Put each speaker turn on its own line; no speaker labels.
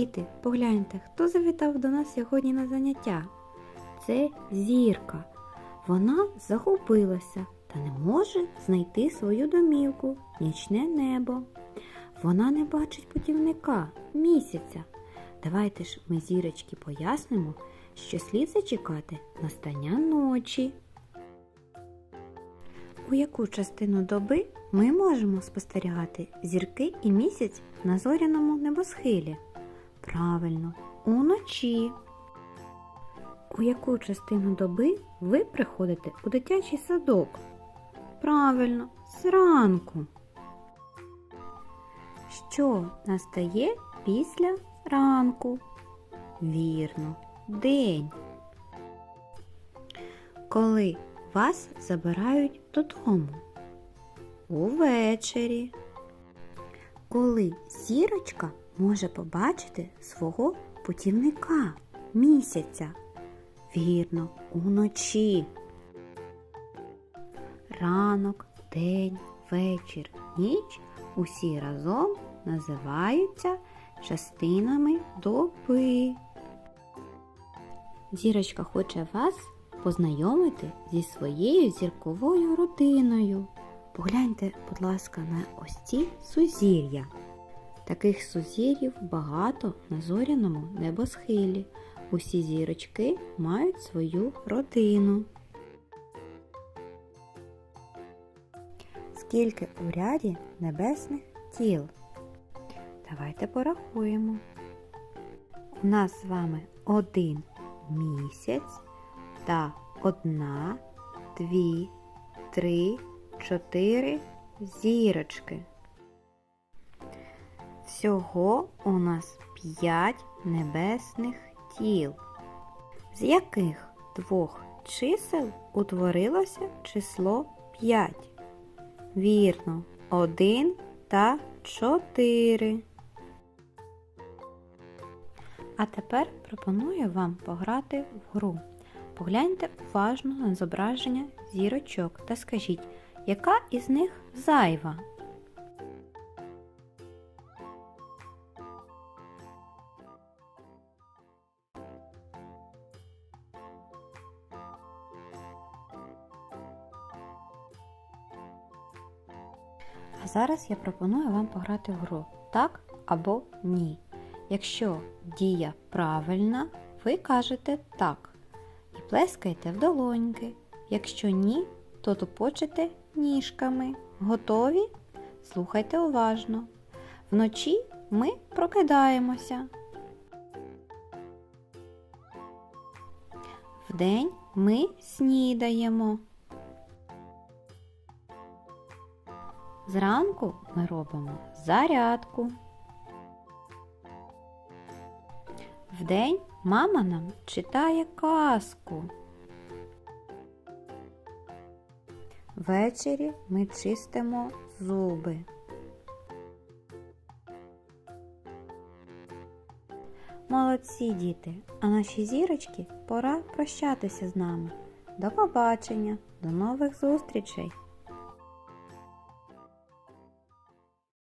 Діти, погляньте, хто завітав до нас сьогодні на заняття? Це зірка. Вона загубилася та не може знайти свою домівку, нічне небо. Вона не бачить путівника місяця. Давайте ж ми зірочки пояснимо, що слід зачекати настання ночі. У яку частину доби ми можемо спостерігати зірки і місяць на зоряному небосхилі? Правильно, уночі. У яку частину доби ви приходите у дитячий садок? Правильно, зранку. Що настає після ранку? Вірно, день. Коли вас забирають додому? Увечері. Коли зірочка може побачити свого путівника місяця? Вірно, уночі. Ранок, день, вечір, ніч усі разом називаються частинами доби. Зірочка хоче вас познайомити зі своєю зірковою родиною. Погляньте, будь ласка, на ось ці сузір'я. Таких сузір'їв багато на зоряному небосхилі. Усі зірочки мають свою родину. Скільки у ряді небесних тіл? Давайте порахуємо. У нас з вами один місяць та одна, дві, три, чотири зірочки. Всього у нас п'ять небесних тіл, з яких двох чисел утворилося число 5. Вірно, 1 та 4. А тепер пропоную вам пограти в гру. Погляньте уважно на зображення зірочок та скажіть, яка із них зайва? А зараз я пропоную вам пограти в гру так або ні. Якщо дія правильна, ви кажете так і плескаєте в долоньки. Якщо ні, то тупочете ніжками. Готові? Слухайте уважно. Вночі ми прокидаємося. Вдень ми снідаємо. Зранку ми робимо зарядку. Вдень мама нам читає казку. Ввечері ми чистимо зуби. Молодці діти, а наші зірочки пора прощатися з нами. До побачення, до нових зустрічей!